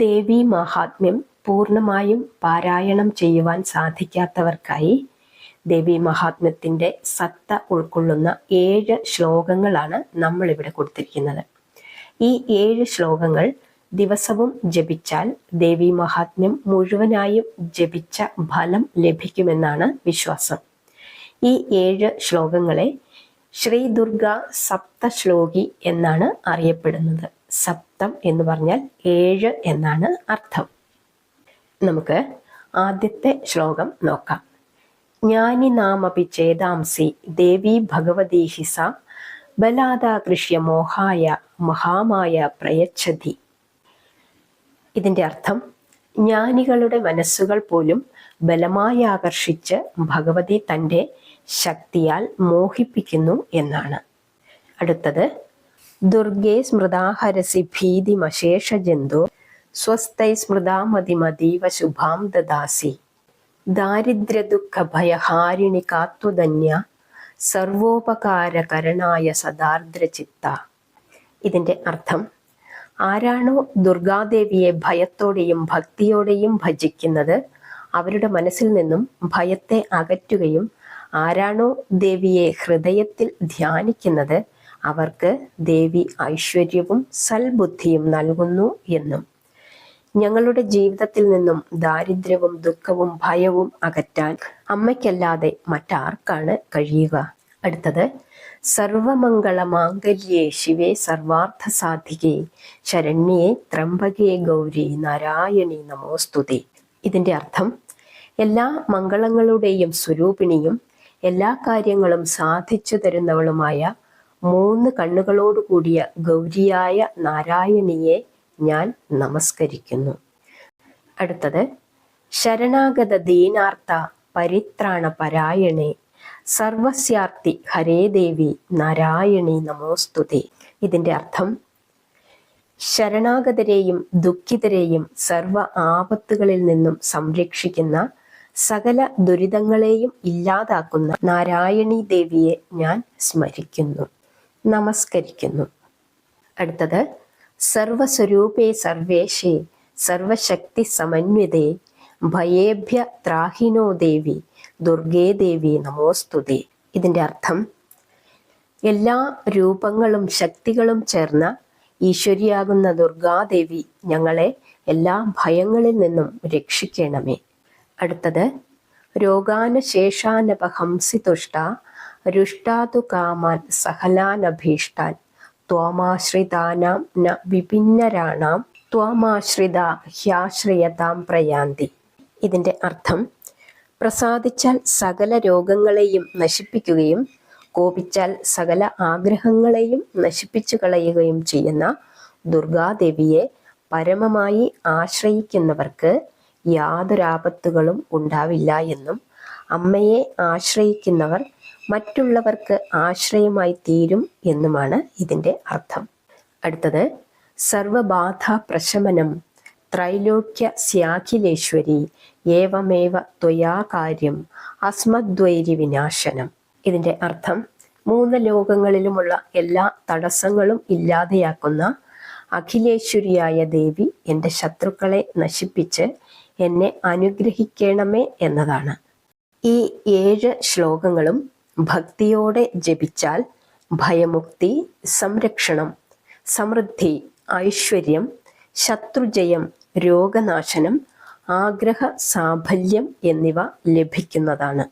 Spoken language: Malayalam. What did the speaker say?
ദേവി മഹാത്മ്യം പൂർണമായും പാരായണം ചെയ്യുവാൻ സാധിക്കാത്തവർക്കായി ദേവി മഹാത്മ്യത്തിന്റെ സത്ത ഉൾക്കൊള്ളുന്ന ഏഴ് ശ്ലോകങ്ങളാണ് നമ്മളിവിടെ കൊടുത്തിരിക്കുന്നത്. ഈ ഏഴ് ശ്ലോകങ്ങൾ ദിവസവും ജപിച്ചാൽ ദേവി മഹാത്മ്യം മുഴുവനായും ജപിച്ച ഫലം ലഭിക്കുമെന്നാണ് വിശ്വാസം. ഈ ഏഴ് ശ്ലോകങ്ങളെ ശ്രീ ദുർഗ സപ്തശ്ലോകി എന്നാണ് അറിയപ്പെടുന്നത്. സപ്തം എന്ന് പറഞ്ഞാൽ ഏഴ് എന്നാണ് അർത്ഥം. നമുക്ക് ആദ്യത്തെ ശ്ലോകം നോക്കാം. ജ്ഞാനി നാമപി ചേതാംസി ദേവി ഭഗവതി ഹിസ ബലാദാകൃഷ്യ മോഹായ മഹാമായ പ്രയച്ഛതി. ഇതിന്റെ അർത്ഥം ജ്ഞാനികളുടെ മനസ്സുകൾ പോലും ബലമായി ആകർഷിച്ച് ഭഗവതി തന്റെ ശക്തിയാൽ മോഹിപ്പിക്കുന്നു എന്നാണ്. അടുത്തത് ദുർഗേ സ്മൃതാഹരസി ഭീതിമശേഷ ജന്തു സ്വസ്ഥൈ സ്മൃതാമതിമതീവ ശുഭാം ദദാസി. ഭയഹാരിണി കാത്വധന്യ സർവോപകാരകരണായ സദാർദ്രചിത്ത. ഇതിന്റെ അർത്ഥം ആരാണോ ദുർഗാദേവിയെ ഭയത്തോടെയും ഭക്തിയോടെയും ഭജിക്കുന്നത് അവരുടെ മനസ്സിൽ നിന്നും ഭയത്തെ അകറ്റുകയും ആരാണോ ദേവിയെ ഹൃദയത്തിൽ ധ്യാനിക്കുന്നത് അവർക്ക് ദേവി ഐശ്വര്യവും സൽബുദ്ധിയും നൽകുന്നു എന്നും. ഞങ്ങളുടെ ജീവിതത്തിൽ നിന്നും ദാരിദ്ര്യവും ദുഃഖവും ഭയവും അകറ്റാൻ അമ്മയ്ക്കല്ലാതെ മറ്റാർക്കാണ് കഴിയുക. അടുത്തത് സർവമംഗള മാംഗല്യേ ശിവേ സർവാർത്ഥ സാധികേ ശരണ്യേ ത്രംബകേ ഗൗരി നാരായണി നമോസ്തുതി. ഇതിന്റെ അർത്ഥം എല്ലാ മംഗളങ്ങളുടെയും സ്വരൂപിണിയും എല്ലാ കാര്യങ്ങളും സാധിച്ചു തരുന്നവളുമായ മൂന്ന് കണ്ണുകളോടുകൂടിയ ഗൗരിയായ നാരായണിയെ ഞാൻ നമസ്കരിക്കുന്നു. അടുത്തത് ശരണാഗത ദീനാർത്ഥ പരിത്രാണ പരായണേ സർവസ്യാർത്ഥി ഹരേ ദേവി നാരായണി നമോസ്തുതി. ഇതിന്റെ അർത്ഥം ശരണാഗതരെയും ദുഃഖിതരെയും സർവ ആപത്തുകളിൽ നിന്നും സംരക്ഷിക്കുന്ന സകല ദുരിതങ്ങളെയും ഇല്ലാതാക്കുന്ന നാരായണി ദേവിയെ ഞാൻ സ്മരിക്കുന്നു. നമസ്കരിക്കുന്നു. അടുത്തത് സർവസ്വരൂപേ സർവേശേ സർവശക്തി സമന്വിതേ ഭയേഭ്യ ത്രാഹിനോ ദേവി ദുർഗേ ദേവി നമോസ്തുതി. ഇതിന്റെ അർത്ഥം എല്ലാ രൂപങ്ങളും ശക്തികളും ചേർന്ന ഈശ്വരിയാകുന്ന ദുർഗാദേവി ഞങ്ങളെ എല്ലാ ഭയങ്ങളിൽ നിന്നും രക്ഷിക്കണമേ. അടുത്തത് രോഗാനശേഷാനപഹംസിതുഷ്ട രുഷ്ടാതു കാമാൻ സഹലാനഭീഷ്ടാൻ. ത്വാമാശ്രിതാനാം ന വിഭിന്നരാണാം. ത്വാമാശ്രിത ഹ്യാശ്രയതാം പ്രയാന്തി. ഇതിന്റെ അർത്ഥം പ്രസാദിച്ചാൽ സകല രോഗങ്ങളെയും നശിപ്പിക്കുകയും കോപിച്ചാൽ സകല ആഗ്രഹങ്ങളെയും നശിപ്പിച്ചു കളയുകയും ചെയ്യുന്ന ദുർഗാദേവിയെ പരമമായി ആശ്രയിക്കുന്നവർക്ക് യാതൊരാപത്തുകളും ഉണ്ടാവില്ല എന്നും അമ്മയെ ആശ്രയിക്കുന്നവർ മറ്റുള്ളവർക്ക് ആശ്രയമായി തീരും എന്നുമാണ് ഇതിന്റെ അർത്ഥം. അടുത്തത് സർവബാധ പ്രശമനം ത്രൈലോക്യ സ്യാഖിലേശ്വരി ഏവമേവ ത്വയാകാര്യം അസ്മദ്വൈരി വിനാശനം. ഇതിന്റെ അർത്ഥം മൂന്ന് ലോകങ്ങളിലുമുള്ള എല്ലാ തടസ്സങ്ങളും ഇല്ലാതെയാക്കുന്ന അഖിലേശ്വരിയായ ദേവി എന്റെ ശത്രുക്കളെ നശിപ്പിച്ച് എന്നെ അനുഗ്രഹിക്കണമേ എന്നതാണ്. ഈ ഏഴ് ശ്ലോകങ്ങളും ഭക്തിയോടെ ജപിച്ചാൽ ഭയമുക്തി സംരക്ഷണം സമൃദ്ധി ഐശ്വര്യം ശത്രുജയം രോഗനാശനം ആഗ്രഹ സാഫല്യം എന്നിവ ലഭിക്കുന്നതാണ്.